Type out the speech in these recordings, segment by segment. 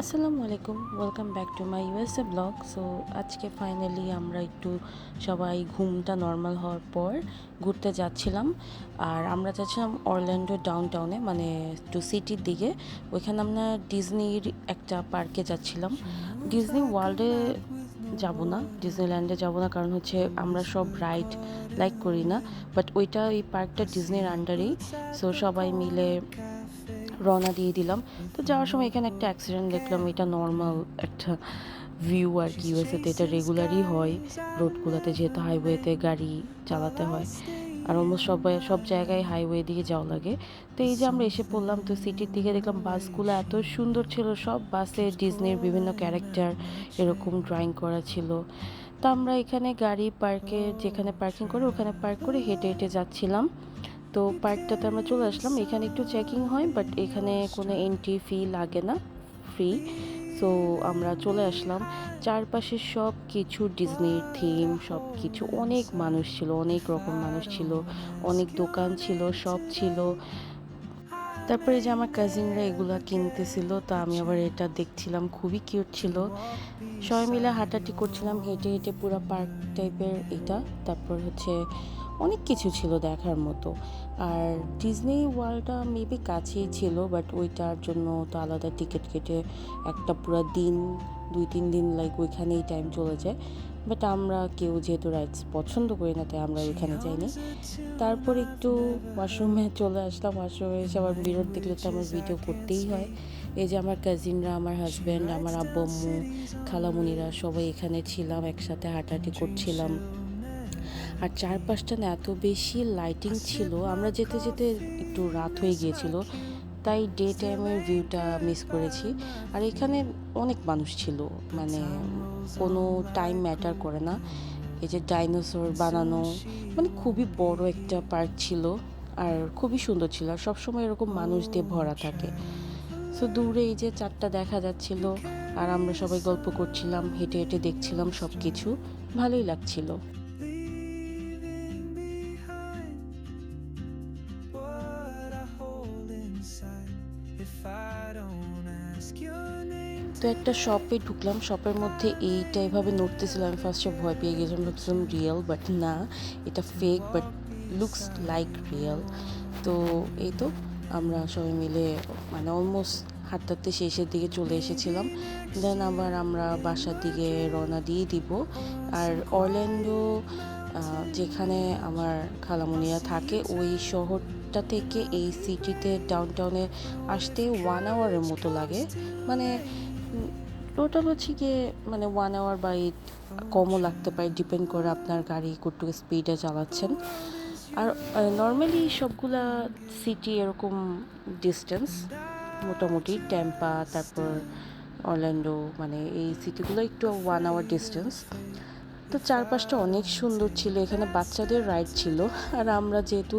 আসসালামু আলাইকুম welcome back to my USA blog so আজকে ফাইনালি আমরা একটু সবাই ঘুমটা নর্মাল হওয়ার পর ঘুরতে যাচ্ছিলাম। আর আমরা যাচ্ছিলাম অরল্যান্ডো ডাউন টাউনে মানে একটু সিটির দিকে। ওইখানে আমরা ডিজনির একটা পার্কে যাচ্ছিলাম। ডিজনি ওয়ার্ল্ডে যাব না ডিজনিল্যান্ডে যাব না, কারণ হচ্ছে আমরা সব রাইড লাইক করি না। বাট ওইটা ওই পার্কটা ডিজনির আন্ডারেই সো সবাই মিলে রওনা দিয়ে দিলাম। তো যাওয়ার সময় এখানে একটা অ্যাক্সিডেন্ট দেখলাম, এটা নর্মাল একটা ভিউ আর কি ইউএসএতে এটা রেগুলারই হয় রোডগুলোতে যেহেতু হাইওয়েতে গাড়ি চালাতে হয়। আর অলমোস্ট সবাই, সব জায়গায় হাইওয়ে দিয়ে যাওয়া লাগে। তো এই যে আমরা এসে পড়লাম, তো সিটির দিকে দেখলাম বাসগুলো এত সুন্দর ছিল। সব বাসে ডিজনির বিভিন্ন ক্যারেক্টার এরকম ড্রয়িং করা ছিল। তো আমরা এখানে গাড়ি পার্কে যেখানে পার্কিং করে, ওখানে পার্ক করে হেঁটে হেঁটে যাচ্ছিলাম। তো পার্কটাতে আমরা চলে আসলাম। এখানে একটু চেকিং হয় বাট এখানে কোনো এন্ট্রি ফি লাগে না ফ্রি সো আমরা চলে আসলাম। চারপাশে সব কিছু ডিজনির থিম সব কিছু অনেক মানুষ ছিল, অনেক রকম মানুষ ছিল, অনেক দোকান ছিল সব ছিল। তারপরে যে আমার কাজিনরা এগুলো কিনতেছিল, তা আমি আবার এটা দেখছিলাম, খুবই কিউট ছিল। সবাই মিলে হাঁটাহাঁটি করছিলাম, হেঁটে হেঁটে পুরো পার্ক টাইপের এটা। তারপর হচ্ছে অনেক কিছু ছিল দেখার মতো। আর ডিজনি ওয়ার্ল্ডটা মেবি কাছেই ছিল বাট ওইটার জন্য তো আলাদা টিকিট কেটে একটা পুরো দিন দুই তিন দিন লাইক ওইখানেই টাইম চলে যায়। বাট আমরা কেউ যেহেতু রাইডস পছন্দ করি না, তাই আমরা ওইখানে যাইনি। তারপর একটু ওয়াশরুমে চলে আসলাম। ওয়াশরুমে এসে আবার বিরোধ দেখলে তো আমার ভিডিও করতেই হয়। এই যে আমার কাজিনরা আমার হাজব্যান্ড আমার আব্বু খালামুনিরা সবাই এখানে ছিলাম, একসাথে হাঁটাহাঁটি করছিলাম। আর চারপাশটা না এত বেশি লাইটিং ছিল। আমরা যেতে যেতে একটু রাত হয়ে গিয়েছিল। তাই ডে টাইমের ভিউটা মিস করেছি। আর এখানে অনেক মানুষ ছিল মানে কোনো টাইম ম্যাটার করে না। এই যে ডাইনোসর বানানো মানে খুবই বড় একটা পার্ক ছিল আর খুবই সুন্দর ছিল। আর সবসময় এরকম মানুষ দিয়ে ভরা থাকে। সো দূরে এই যে চারটা দেখা যাচ্ছিল আর আমরা সবাই গল্প করছিলাম, হেঁটে হেঁটে দেখছিলাম সব কিছু ভালোই লাগছিল। তো একটা শপে ঢুকলাম শপের মধ্যে এইটা এভাবে নড়তেছিল, আমি ফার্স্টে ভয় পেয়ে গেছিলাম ভাবছিলাম রিয়েল বাট না, এটা fake but looks like real তো এই তো, আমরা সবাই মিলে মানে অলমোস্ট হাঁটতে শেষের দিকে চলে এসেছিলাম। দেন আবার আমরা বাসার দিকে রওনা দিয়ে দিব। আর অরল্যান্ডো যেখানে আমার খালামুনিরা থাকে, ওই শহরটা থেকে এই সিটিতে ডাউনটাউনে আসতে ওয়ান আওয়ারের মতো লাগে। মানে টোটাল হচ্ছে গিয়ে মানে ওয়ান আওয়ার বা কমও লাগতে পারে ডিপেন্ড করে আপনার গাড়ি কতটুকু স্পিডে চালাচ্ছেন। আর নর্মালি সবগুলা সিটি এরকম ডিস্টেন্স মোটামুটি টেম্পা তারপর অরল্যান্ডো মানে এই সিটিগুলো একটু ওয়ান আওয়ার ডিস্টেন্স তো চারপাশটা অনেক সুন্দর ছিল, এখানে বাচ্চাদের রাইড ছিল। আর আমরা যেহেতু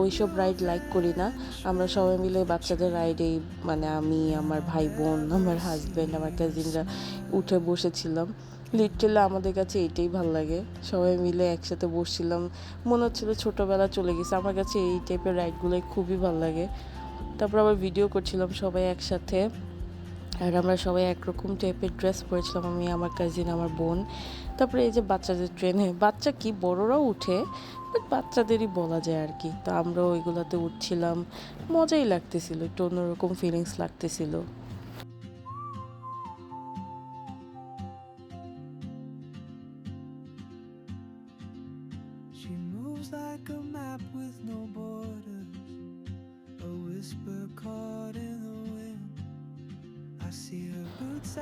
ওইসব রাইড লাইক করি না, আমরা সবাই মিলে বাচ্চাদের রাইডেই মানে আমি, আমার ভাই বোন, আমার হাজব্যান্ড আমার কাজিনরা উঠে বসেছিলাম। লিটারালি আমাদের কাছে এইটাই ভালো লাগে। সবাই মিলে একসাথে বসছিলাম। মনে হচ্ছিল ছোটোবেলা চলে গেছে। আমার কাছে এই টাইপের রাইডগুলোই খুবই ভালো লাগে। তারপর আবার ভিডিও করছিলাম সবাই একসাথে। আর আমরা সবাই একরকম টাইপের ড্রেস পরেছিলাম আমি আমার কাজিন আমার বোন। তারপরে এই যে বাচ্চাদের ট্রেনে বাচ্চা কি বড়রাও উঠে বাট বাচ্চাদেরই বলা যায় আর কি। তো আমরা ওইগুলোতে উঠছিলাম মজাই লাগতেছিল একটু অন্যরকম ফিলিংস লাগতেছিল। Like a map with no borders, a whisper caught in the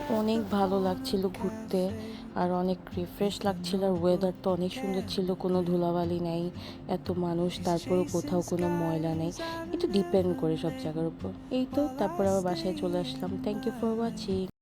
অনেক ভালো লাগছিল ঘুরতে আর অনেক রিফ্রেশ লাগছিল আর ওয়েদার তো অনেক সুন্দর ছিল, কোনো ধুলাবালি নেই, এত মানুষ, তারপরেও কোথাও কোনো ময়লা নেই। একটু ডিপেন্ড করে সব জায়গার উপর। এই তো, তারপর আবার বাসায় চলে আসলাম। Thank you for watching